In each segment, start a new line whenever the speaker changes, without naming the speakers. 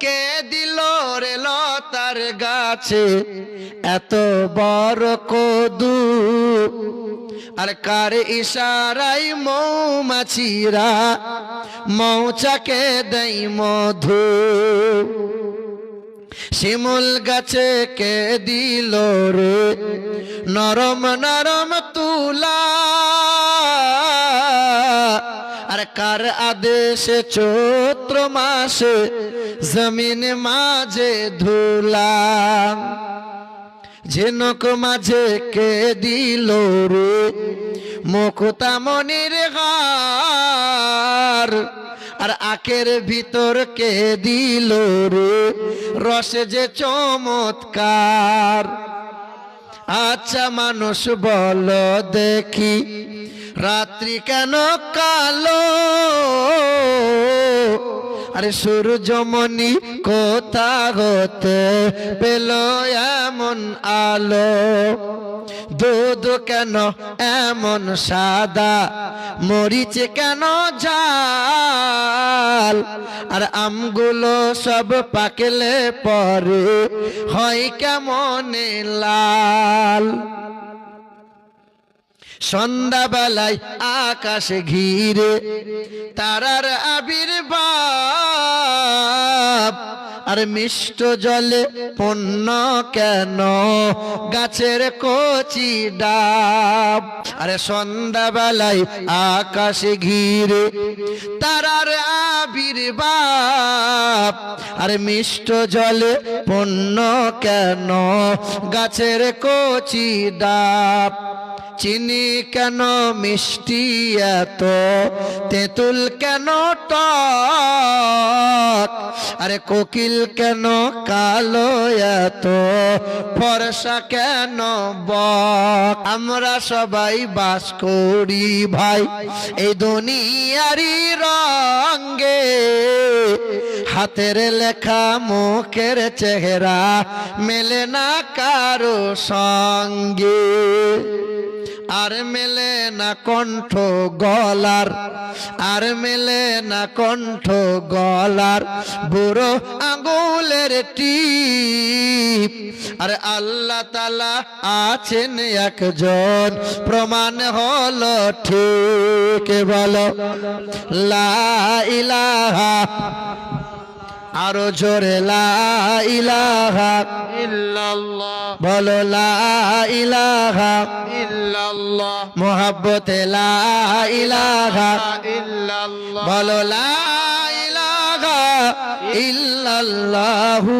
কে দিল রে লতার গাছে? এত বড় কদু। আর কার ইশারাই মৌমাছিরা মৌচাকে দেই মধু? শিমুল গাছে কে দিল রে? নরম নরম তুলা কার আদেশে চৈত্র মাসে জমিন মাঝে ধুলা ঝিনুক মাঝে কে দিল রে? মুকুতামনির গার আর আখের ভিতর কে দিল রে? রসে যে চমৎকার। আচ্ছা মানুষ বল দেখি রাত্রি কেন কালো? আরে সূর্যমণি, কোথা হতে পেল এমন আলো? দুধ কেন এমন সাদা? মরিচে কেন জাল আর আমগুলো সব পাকলে পরে হয় কেমন লাল? সন্ধ্যাবেলায় আকাশ ঘিরে তারার আবির্ভাব মিষ্ট জলে পণ্য কেন? গাছের কচি ডাব। আরে সন্ধ্যাবেলায় আকাশে ঘিরে তারার আবির্ভাব। আরে মিষ্ট জলে পণ্য কেন? গাছের কচি ডাব। চিনি কেন মিষ্টি এত? তেঁতুল কেন টক? আরে কোকিল কেন কালো এত? ফর্সা কেন বক? আমরা সবাই বাস করি ভাই, এই দুনিয়ারি রঙ্গে হাতের লেখা মুখের চেহারা মেলে না কারও সঙ্গে। আর মেলে না কণ্ঠ গলার, আর মেলে না কণ্ঠ গলার, বুড়ো আঙ্গুলের টিপ। আর আল্লাহ তালা আছেন একজন, প্রমাণ হলো ঠিক, বলো, লা ইলাহা আরও জোরে ইলাহা
ইল্লাল্লাহ।
বলো ইলাহা
ইল্লাল্লাহ।
মোহাব্বতে ইলাহা
ইল্লাল্লাহ।
বলো লা ইলাহা ইল্লাল্লাহু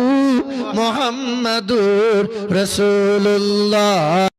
মুহাম্মাদুর রাসূলুল্লাহ।